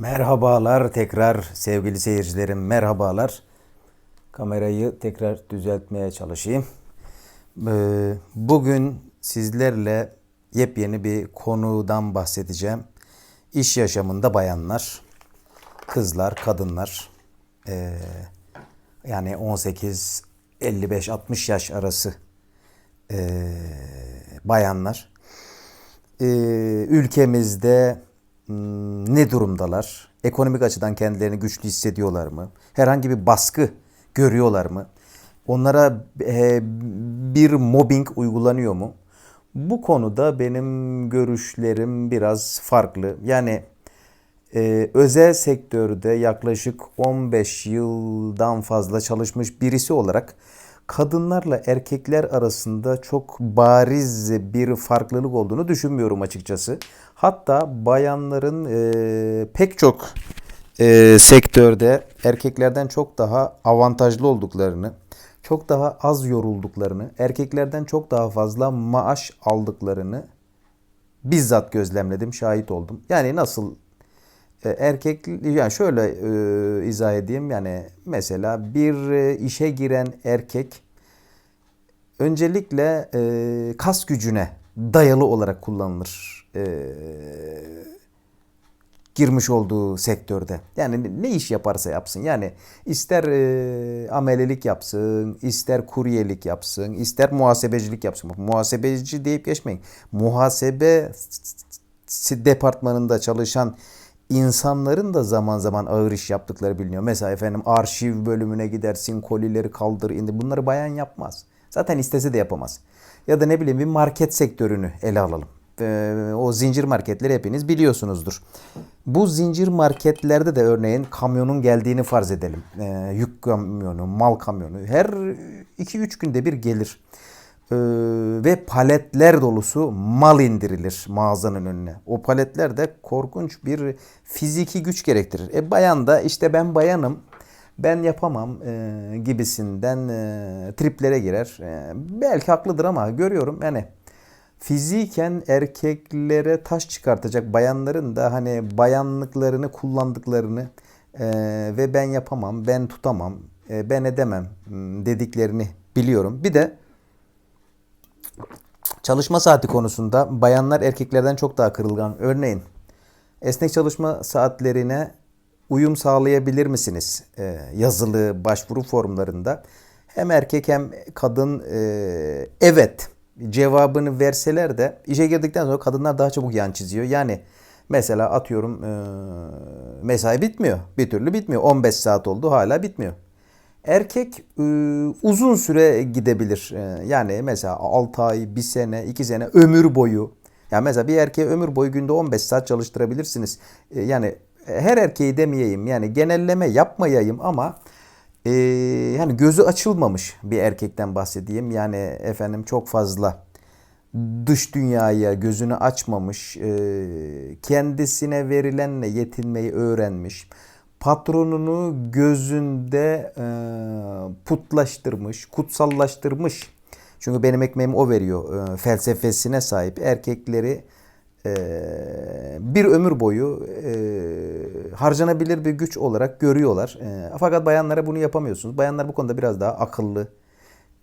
Merhabalar tekrar sevgili seyircilerim merhabalar. Kamerayı tekrar düzeltmeye çalışayım. Ee, Bugün sizlerle yepyeni bir konudan bahsedeceğim. İş yaşamında bayanlar, kızlar, kadınlar ee, yani 18 55-60 yaş arası ee, bayanlar ülkemizde ne durumdalar? Ekonomik açıdan kendilerini güçlü hissediyorlar mı? Herhangi bir baskı görüyorlar mı? Onlara e, bir mobbing uygulanıyor mu? Bu konuda benim görüşlerim biraz farklı. Yani e, özel sektörde yaklaşık 15 yıldan fazla çalışmış birisi olarak kadınlarla erkekler arasında çok bariz bir farklılık olduğunu düşünmüyorum açıkçası. Hatta bayanların e, pek çok e, sektörde erkeklerden çok daha avantajlı olduklarını, çok daha az yorulduklarını, erkeklerden çok daha fazla maaş aldıklarını bizzat gözlemledim, şahit oldum. Yani nasıl e, erkek yani şöyle e, izah edeyim yani mesela bir e, işe giren erkek öncelikle e, kas gücüne dayalı olarak kullanılır. E, girmiş olduğu sektörde. Yani ne iş yaparsa yapsın. Yani ister e, amelelik yapsın, ister kuryelik yapsın, ister muhasebecilik yapsın. Muhasebeci deyip geçmeyin. Muhasebe departmanında çalışan insanların da zaman zaman ağır iş yaptıkları biliniyor. Mesela efendim arşiv bölümüne gidersin, kolileri kaldır, indi. Bunları bayan yapmaz. Zaten istese de yapamaz. Ya da ne bileyim bir market sektörünü ele alalım. Ee, o zincir marketleri hepiniz biliyorsunuzdur. Bu zincir marketlerde de örneğin kamyonun geldiğini farz edelim. Ee, yük kamyonu, mal kamyonu her 2-3 günde bir gelir. Ee, ve paletler dolusu mal indirilir mağazanın önüne. O paletler de korkunç bir fiziki güç gerektirir. E bayan da işte ben bayanım ben yapamam e, gibisinden e, triplere girer. E, belki haklıdır ama görüyorum yani fiziken erkeklere taş çıkartacak bayanların da hani bayanlıklarını kullandıklarını e, ve ben yapamam, ben tutamam, e, ben edemem dediklerini biliyorum. Bir de çalışma saati konusunda bayanlar erkeklerden çok daha kırılgan. Örneğin esnek çalışma saatlerine uyum sağlayabilir misiniz? E, yazılı başvuru formlarında hem erkek hem kadın e, evet cevabını verseler de işe girdikten sonra kadınlar daha çabuk yan çiziyor. Yani mesela atıyorum e, mesai bitmiyor. Bir türlü bitmiyor. 15 saat oldu hala bitmiyor. Erkek e, uzun süre gidebilir. E, yani mesela 6 ay, 1 sene, 2 sene ömür boyu. Yani mesela bir erkeğe ömür boyu günde 15 saat çalıştırabilirsiniz. E, yani her erkeği demeyeyim yani genelleme yapmayayım ama e, yani gözü açılmamış bir erkekten bahsedeyim. Yani efendim çok fazla dış dünyaya gözünü açmamış, e, kendisine verilenle yetinmeyi öğrenmiş, patronunu gözünde e, putlaştırmış, kutsallaştırmış. Çünkü benim ekmeğimi o veriyor e, felsefesine sahip erkekleri bir ömür boyu e, harcanabilir bir güç olarak görüyorlar. E, fakat bayanlara bunu yapamıyorsunuz. Bayanlar bu konuda biraz daha akıllı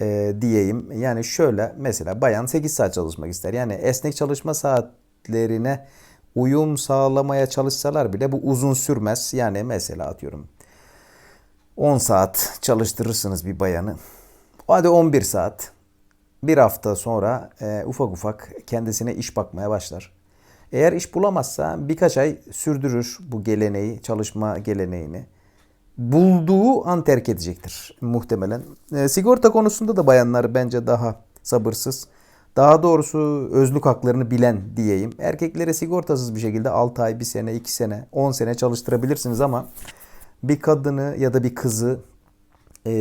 e, diyeyim. Yani şöyle mesela bayan 8 saat çalışmak ister. Yani esnek çalışma saatlerine uyum sağlamaya çalışsalar bile bu uzun sürmez. Yani mesela atıyorum 10 saat çalıştırırsınız bir bayanı. Hadi 11 saat. Bir hafta sonra e, ufak ufak kendisine iş bakmaya başlar. Eğer iş bulamazsa birkaç ay sürdürür bu geleneği, çalışma geleneğini. Bulduğu an terk edecektir muhtemelen. E, sigorta konusunda da bayanlar bence daha sabırsız. Daha doğrusu özlük haklarını bilen diyeyim. Erkekleri sigortasız bir şekilde 6 ay, 1 sene, 2 sene, 10 sene çalıştırabilirsiniz ama bir kadını ya da bir kızı e,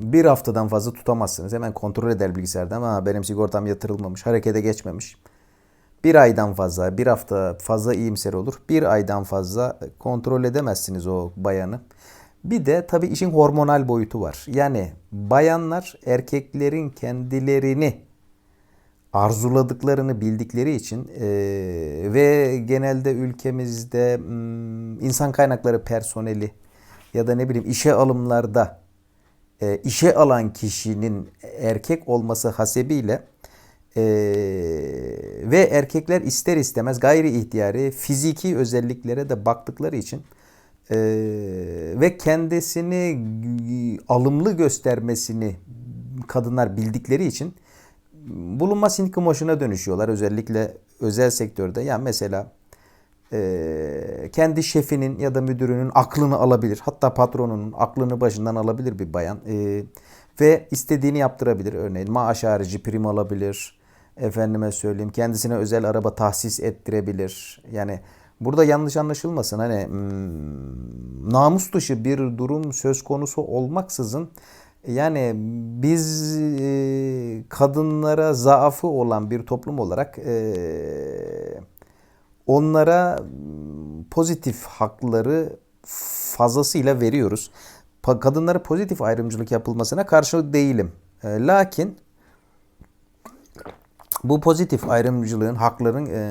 bir haftadan fazla tutamazsınız. Hemen kontrol eder bilgisayardan ama benim sigortam yatırılmamış, harekete geçmemiş. Bir aydan fazla, bir hafta fazla iyimser olur. Bir aydan fazla kontrol edemezsiniz o bayanı. Bir de tabii işin hormonal boyutu var. Yani bayanlar erkeklerin kendilerini arzuladıklarını bildikleri için e, ve genelde ülkemizde m, insan kaynakları personeli ya da ne bileyim işe alımlarda e, işe alan kişinin erkek olması hasebiyle e, ve erkekler ister istemez gayri ihtiyari fiziki özelliklere de baktıkları için e, ve kendisini alımlı göstermesini kadınlar bildikleri için bulunma sindikim hoşuna dönüşüyorlar. Özellikle özel sektörde. Yani mesela e, kendi şefinin ya da müdürünün aklını alabilir. Hatta patronunun aklını başından alabilir bir bayan. E, ve istediğini yaptırabilir. Örneğin maaş harici prim alabilir. Efendime söyleyeyim kendisine özel araba tahsis ettirebilir. Yani burada yanlış anlaşılmasın. Hani hmm, namus dışı bir durum söz konusu olmaksızın yani biz e, kadınlara zaafı olan bir toplum olarak e, onlara pozitif hakları fazlasıyla veriyoruz. Kadınlara pozitif ayrımcılık yapılmasına karşı değilim. E, lakin bu pozitif ayrımcılığın, hakların e,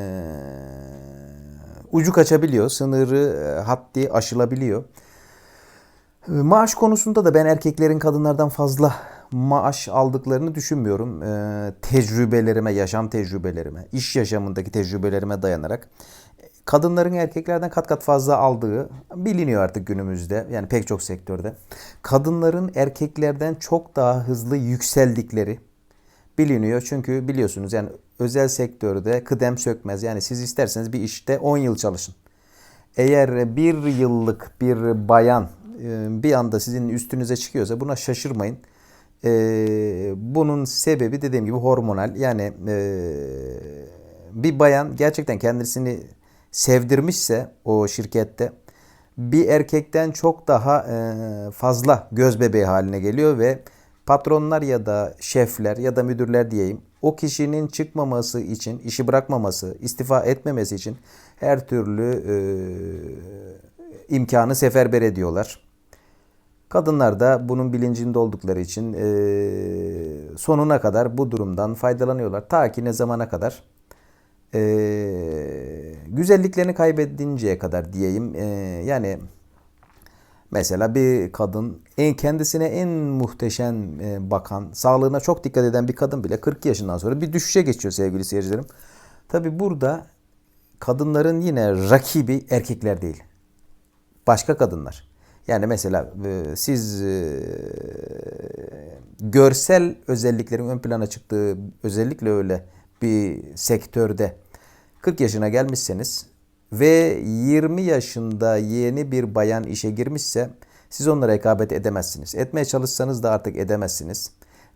ucu kaçabiliyor, sınırı e, haddi aşılabiliyor. E, Maaş konusunda da ben erkeklerin kadınlardan fazla maaş aldıklarını düşünmüyorum. Ee, tecrübelerime, yaşam tecrübelerime, iş yaşamındaki tecrübelerime dayanarak kadınların erkeklerden kat kat fazla aldığı biliniyor artık günümüzde. Yani pek çok sektörde. Kadınların erkeklerden çok daha hızlı yükseldikleri biliniyor. Çünkü biliyorsunuz yani özel sektörde kıdem sökmez. Yani siz isterseniz bir işte 10 yıl çalışın. Eğer bir yıllık bir bayan e, bir anda sizin üstünüze çıkıyorsa buna şaşırmayın. E, bunun sebebi dediğim gibi hormonal. Yani e, bir bayan gerçekten kendisini sevdirmişse o şirkette bir erkekten çok daha fazla göz bebeği haline geliyor ve patronlar ya da şefler ya da müdürler diyeyim o kişinin çıkmaması için, işi bırakmaması, istifa etmemesi için her türlü e, imkanı seferber ediyorlar. Kadınlar da bunun bilincinde oldukları için e, sonuna kadar bu durumdan faydalanıyorlar. Ta ki ne zamana kadar? E, güzelliklerini kaybedinceye kadar diyeyim. E, yani mesela bir kadın en kendisine en muhteşem e, bakan, sağlığına çok dikkat eden bir kadın bile 40 yaşından sonra bir düşüşe geçiyor sevgili seyircilerim. Tabi burada kadınların yine rakibi erkekler değil. Başka kadınlar. Yani mesela e, siz e, görsel özelliklerin ön plana çıktığı özellikle öyle bir sektörde 40 yaşına gelmişseniz ve 20 yaşında yeni bir bayan işe girmişse siz onlara rekabet edemezsiniz. Etmeye çalışsanız da artık edemezsiniz.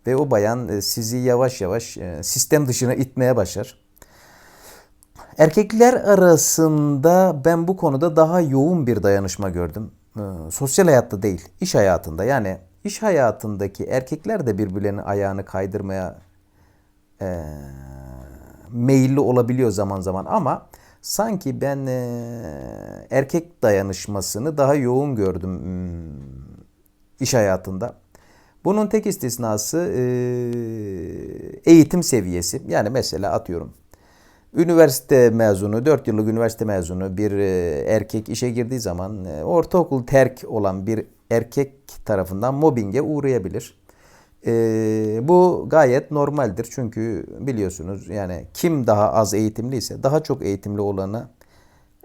Ve o bayan e, sizi yavaş yavaş sistem dışına itmeye başlar. Erkekler arasında ben bu konuda daha yoğun bir dayanışma gördüm. Ee, sosyal hayatta değil, iş hayatında. Yani iş hayatındaki erkekler de birbirlerinin ayağını kaydırmaya e, meyilli olabiliyor zaman zaman ama sanki ben e, erkek dayanışmasını daha yoğun gördüm hmm, iş hayatında. Bunun tek istisnası e, eğitim seviyesi. Yani mesela atıyorum Üniversite mezunu, 4 yıllık üniversite mezunu bir e, erkek işe girdiği zaman e, ortaokul terk olan bir erkek tarafından mobbinge uğrayabilir. E, bu gayet normaldir çünkü biliyorsunuz yani kim daha az eğitimliyse daha çok eğitimli olanı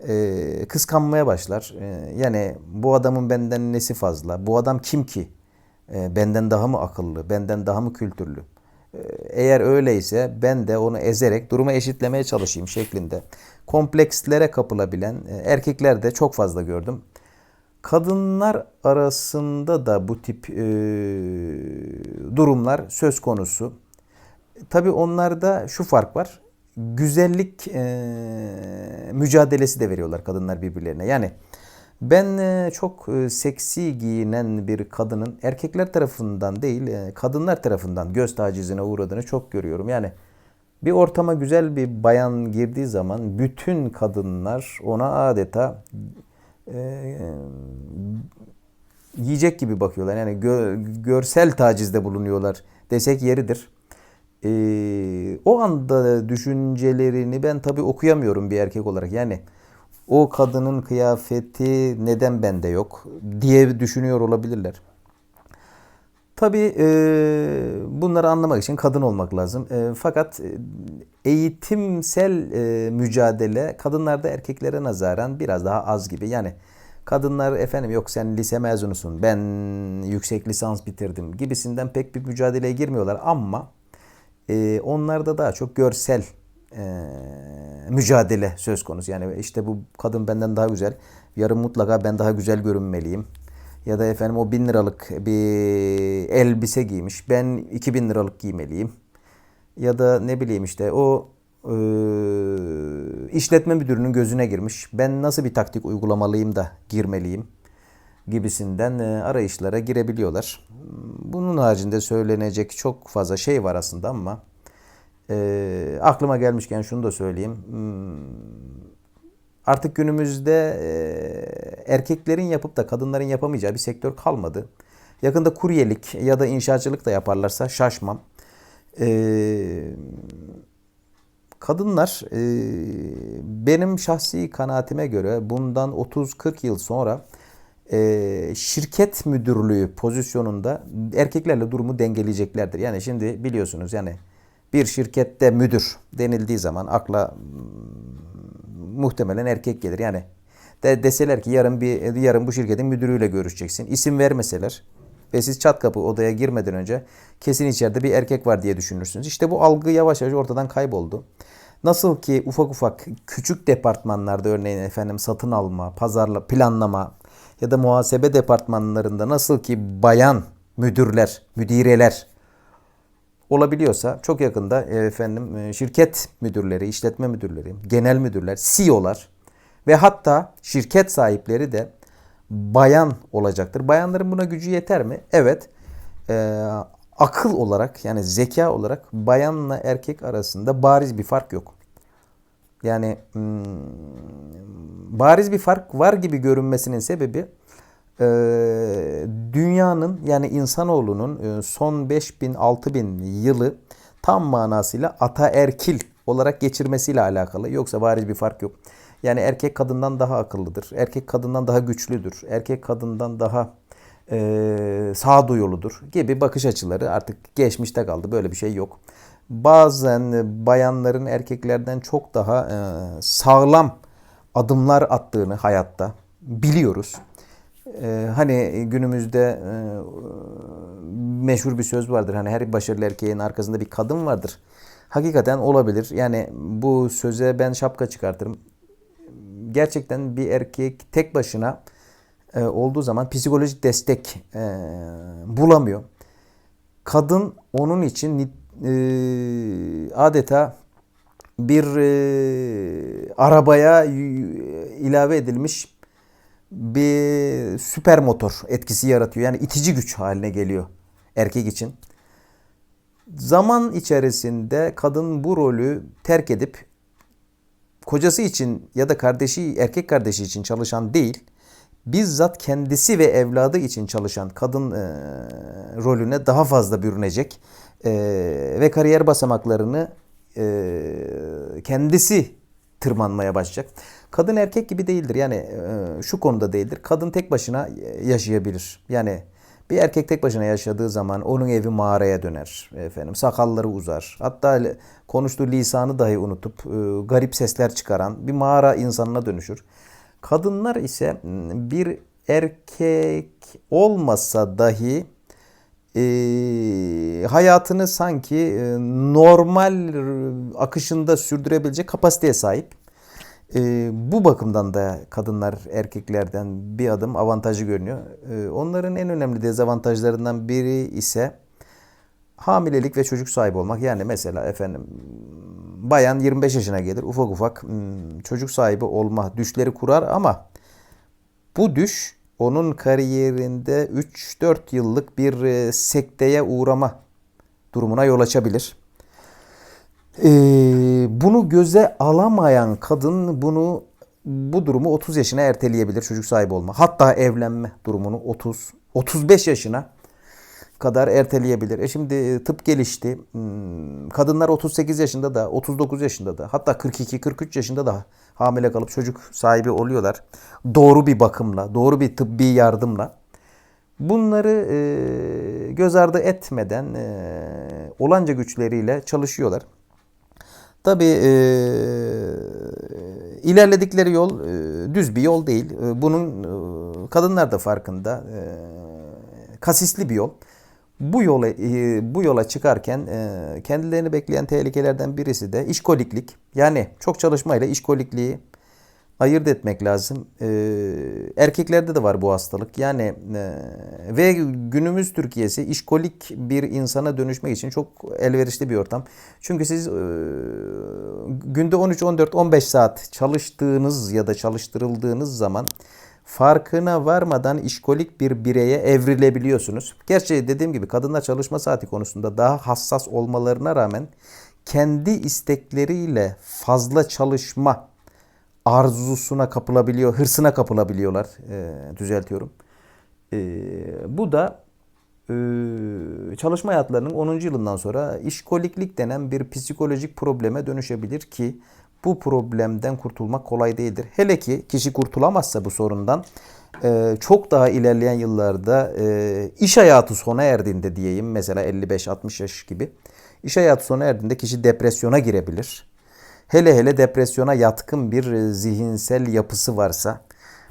e, kıskanmaya başlar. E, yani bu adamın benden nesi fazla? Bu adam kim ki? E, benden daha mı akıllı? Benden daha mı kültürlü? Eğer öyleyse ben de onu ezerek durumu eşitlemeye çalışayım şeklinde komplekslere kapılabilen e, erkekler de çok fazla gördüm. Kadınlar arasında da bu tip e, durumlar söz konusu. Tabii onlarda şu fark var. Güzellik e, mücadelesi de veriyorlar kadınlar birbirlerine. Yani ben e, çok e, seksi giyinen bir kadının erkekler tarafından değil e, kadınlar tarafından göz tacizine uğradığını çok görüyorum. Yani bir ortama güzel bir bayan girdiği zaman bütün kadınlar ona adeta e, yiyecek gibi bakıyorlar. Yani gö, görsel tacizde bulunuyorlar desek yeridir. Ee, o anda düşüncelerini ben tabii okuyamıyorum bir erkek olarak. Yani o kadının kıyafeti neden bende yok diye düşünüyor olabilirler. Tabii e, bunları anlamak için kadın olmak lazım. E, fakat e, eğitimsel e, mücadele kadınlarda erkeklere nazaran biraz daha az gibi. Yani kadınlar efendim yok sen lise mezunusun ben yüksek lisans bitirdim gibisinden pek bir mücadeleye girmiyorlar ama e, onlarda daha çok görsel e, mücadele söz konusu. Yani işte bu kadın benden daha güzel yarın mutlaka ben daha güzel görünmeliyim. Ya da efendim o bin liralık bir elbise giymiş. Ben 2000 liralık giymeliyim. Ya da ne bileyim işte o e, işletme müdürünün gözüne girmiş. Ben nasıl bir taktik uygulamalıyım da girmeliyim gibisinden e, arayışlara girebiliyorlar. Bunun haricinde söylenecek çok fazla şey var aslında ama e, aklıma gelmişken şunu da söyleyeyim. Hmm, Artık günümüzde e, erkeklerin yapıp da kadınların yapamayacağı bir sektör kalmadı. Yakında kuryelik ya da inşaatçılık da yaparlarsa şaşmam. E, kadınlar e, benim şahsi kanaatime göre bundan 30-40 yıl sonra e, şirket müdürlüğü pozisyonunda erkeklerle durumu dengeleyeceklerdir. Yani şimdi biliyorsunuz yani bir şirkette müdür denildiği zaman akla muhtemelen erkek gelir. Yani de deseler ki yarın bir yarın bu şirketin müdürüyle görüşeceksin. İsim vermeseler ve siz çat kapı odaya girmeden önce kesin içeride bir erkek var diye düşünürsünüz. İşte bu algı yavaş yavaş ortadan kayboldu. Nasıl ki ufak ufak küçük departmanlarda örneğin efendim satın alma, pazarla, planlama ya da muhasebe departmanlarında nasıl ki bayan müdürler, müdireler olabiliyorsa çok yakında e, efendim e, şirket müdürleri, işletme müdürleri, genel müdürler, CEO'lar ve hatta şirket sahipleri de bayan olacaktır. Bayanların buna gücü yeter mi? Evet. Ee, akıl olarak yani zeka olarak bayanla erkek arasında bariz bir fark yok. Yani hmm, bariz bir fark var gibi görünmesinin sebebi e, dünyanın yani insanoğlunun e, son 5000 6000 yılı tam manasıyla ataerkil olarak geçirmesiyle alakalı. Yoksa bariz bir fark yok. Yani erkek kadından daha akıllıdır. Erkek kadından daha güçlüdür. Erkek kadından daha e, sağduyuludur gibi bakış açıları artık geçmişte kaldı. Böyle bir şey yok. Bazen bayanların erkeklerden çok daha e, sağlam adımlar attığını hayatta biliyoruz. Ee, hani günümüzde e, meşhur bir söz vardır. Hani her başarılı erkeğin arkasında bir kadın vardır. Hakikaten olabilir. Yani bu söze ben şapka çıkartırım. Gerçekten bir erkek tek başına e, olduğu zaman psikolojik destek e, bulamıyor. Kadın onun için e, adeta bir e, arabaya ilave edilmiş bir süper motor etkisi yaratıyor. Yani itici güç haline geliyor erkek için. Zaman içerisinde kadın bu rolü terk edip kocası için ya da kardeşi erkek kardeşi için çalışan değil, bizzat kendisi ve evladı için çalışan kadın e, rolüne daha fazla bürünecek e, ve kariyer basamaklarını e, kendisi tırmanmaya başlayacak. Kadın erkek gibi değildir. Yani e, şu konuda değildir. Kadın tek başına yaşayabilir. Yani bir erkek tek başına yaşadığı zaman onun evi mağaraya döner. Efendim sakalları uzar. Hatta konuştuğu lisanı dahi unutup e, garip sesler çıkaran bir mağara insanına dönüşür. Kadınlar ise bir erkek olmasa dahi e, hayatını sanki e, normal akışında sürdürebilecek kapasiteye sahip. E, bu bakımdan da kadınlar erkeklerden bir adım avantajı görünüyor. E, onların en önemli dezavantajlarından biri ise hamilelik ve çocuk sahibi olmak. Yani mesela efendim bayan 25 yaşına gelir ufak ufak hmm, çocuk sahibi olma düşleri kurar ama bu düş onun kariyerinde 3-4 yıllık bir e, sekteye uğrama durumuna yol açabilir. Ee, bunu göze alamayan kadın bunu bu durumu 30 yaşına erteleyebilir çocuk sahibi olma. Hatta evlenme durumunu 30 35 yaşına kadar erteleyebilir. E şimdi e, tıp gelişti. Hmm, Kadınlar 38 yaşında da, 39 yaşında da, hatta 42-43 yaşında da hamile kalıp çocuk sahibi oluyorlar. Doğru bir bakımla, doğru bir tıbbi yardımla. Bunları e, göz ardı etmeden e, olanca güçleriyle çalışıyorlar. Tabii e, ilerledikleri yol e, düz bir yol değil. E, bunun e, kadınlar da farkında. E, kasisli bir yol. Bu yola e, bu yola çıkarken e, kendilerini bekleyen tehlikelerden birisi de işkoliklik. Yani çok çalışmayla işkolikliği ayırt etmek lazım. E, erkeklerde de var bu hastalık. Yani e, ve günümüz Türkiye'si işkolik bir insana dönüşmek için çok elverişli bir ortam. Çünkü siz e, günde 13, 14, 15 saat çalıştığınız ya da çalıştırıldığınız zaman farkına varmadan işkolik bir bireye evrilebiliyorsunuz. Gerçi dediğim gibi kadınlar çalışma saati konusunda daha hassas olmalarına rağmen kendi istekleriyle fazla çalışma arzusuna kapılabiliyor, hırsına kapılabiliyorlar. E, düzeltiyorum. E, bu da e, çalışma hayatlarının 10. yılından sonra işkoliklik denen bir psikolojik probleme dönüşebilir ki bu problemden kurtulmak kolay değildir. Hele ki kişi kurtulamazsa bu sorundan e, çok daha ilerleyen yıllarda e, iş hayatı sona erdiğinde diyeyim mesela 55-60 yaş gibi iş hayatı sona erdiğinde kişi depresyona girebilir. Hele hele depresyona yatkın bir e, zihinsel yapısı varsa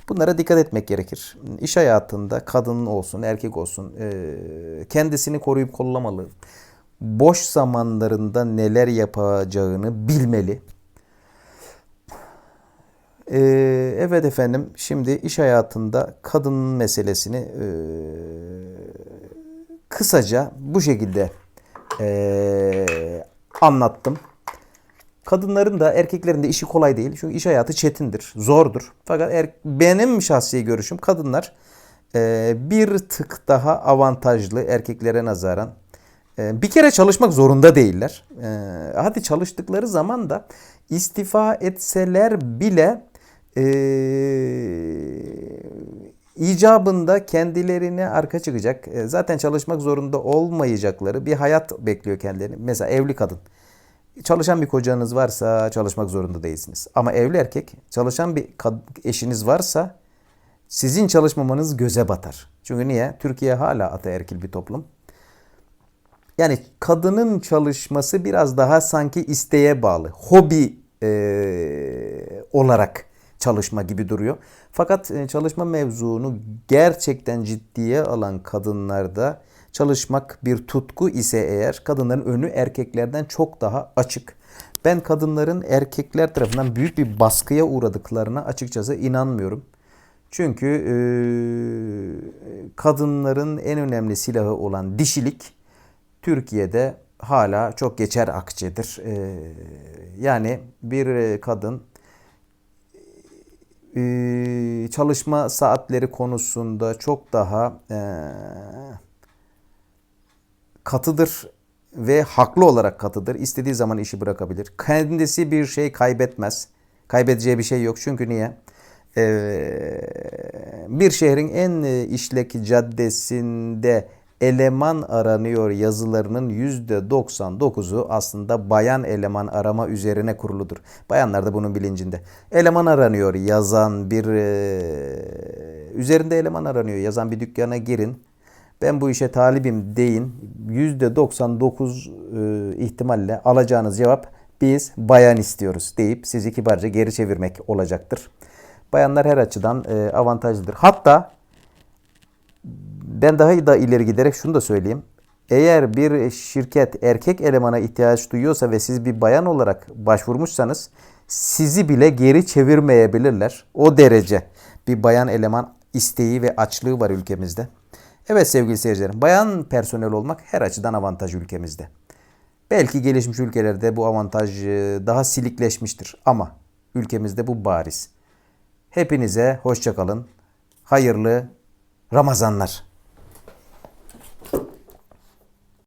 bunlara dikkat etmek gerekir. İş hayatında kadın olsun erkek olsun e, kendisini koruyup kollamalı. Boş zamanlarında neler yapacağını bilmeli. Ee, evet efendim şimdi iş hayatında kadın meselesini e, kısaca bu şekilde e, anlattım. Kadınların da erkeklerin de işi kolay değil. Çünkü iş hayatı çetindir, zordur. Fakat er, benim şahsi görüşüm kadınlar e, bir tık daha avantajlı erkeklere nazaran. E, bir kere çalışmak zorunda değiller. E, hadi çalıştıkları zaman da istifa etseler bile e, icabında kendilerine arka çıkacak. E, zaten çalışmak zorunda olmayacakları bir hayat bekliyor kendilerini. Mesela evli kadın. Çalışan bir kocanız varsa çalışmak zorunda değilsiniz. Ama evli erkek çalışan bir eşiniz varsa sizin çalışmamanız göze batar. Çünkü niye? Türkiye hala ataerkil bir toplum. Yani kadının çalışması biraz daha sanki isteğe bağlı. Hobi e, olarak çalışma gibi duruyor. Fakat çalışma mevzunu gerçekten ciddiye alan kadınlarda çalışmak bir tutku ise eğer kadınların önü erkeklerden çok daha açık. Ben kadınların erkekler tarafından büyük bir baskıya uğradıklarına açıkçası inanmıyorum. Çünkü e, kadınların en önemli silahı olan dişilik Türkiye'de hala çok geçer akçedir. E, yani bir kadın e, çalışma saatleri konusunda çok daha e, katıdır ve haklı olarak katıdır. İstediği zaman işi bırakabilir. Kendisi bir şey kaybetmez. Kaybedeceği bir şey yok. Çünkü niye? Ee, bir şehrin en işlek caddesinde eleman aranıyor yazılarının %99'u aslında bayan eleman arama üzerine kuruludur. Bayanlar da bunun bilincinde. Eleman aranıyor yazan bir e, üzerinde eleman aranıyor yazan bir dükkana girin ben bu işe talibim deyin. %99 e, ihtimalle alacağınız cevap biz bayan istiyoruz deyip sizi kibarca geri çevirmek olacaktır. Bayanlar her açıdan e, avantajlıdır. Hatta ben daha da ileri giderek şunu da söyleyeyim. Eğer bir şirket erkek elemana ihtiyaç duyuyorsa ve siz bir bayan olarak başvurmuşsanız sizi bile geri çevirmeyebilirler. O derece bir bayan eleman isteği ve açlığı var ülkemizde. Evet sevgili seyircilerim, bayan personel olmak her açıdan avantaj ülkemizde. Belki gelişmiş ülkelerde bu avantaj e, daha silikleşmiştir ama ülkemizde bu bariz. Hepinize hoşçakalın. Hayırlı Ramazanlar.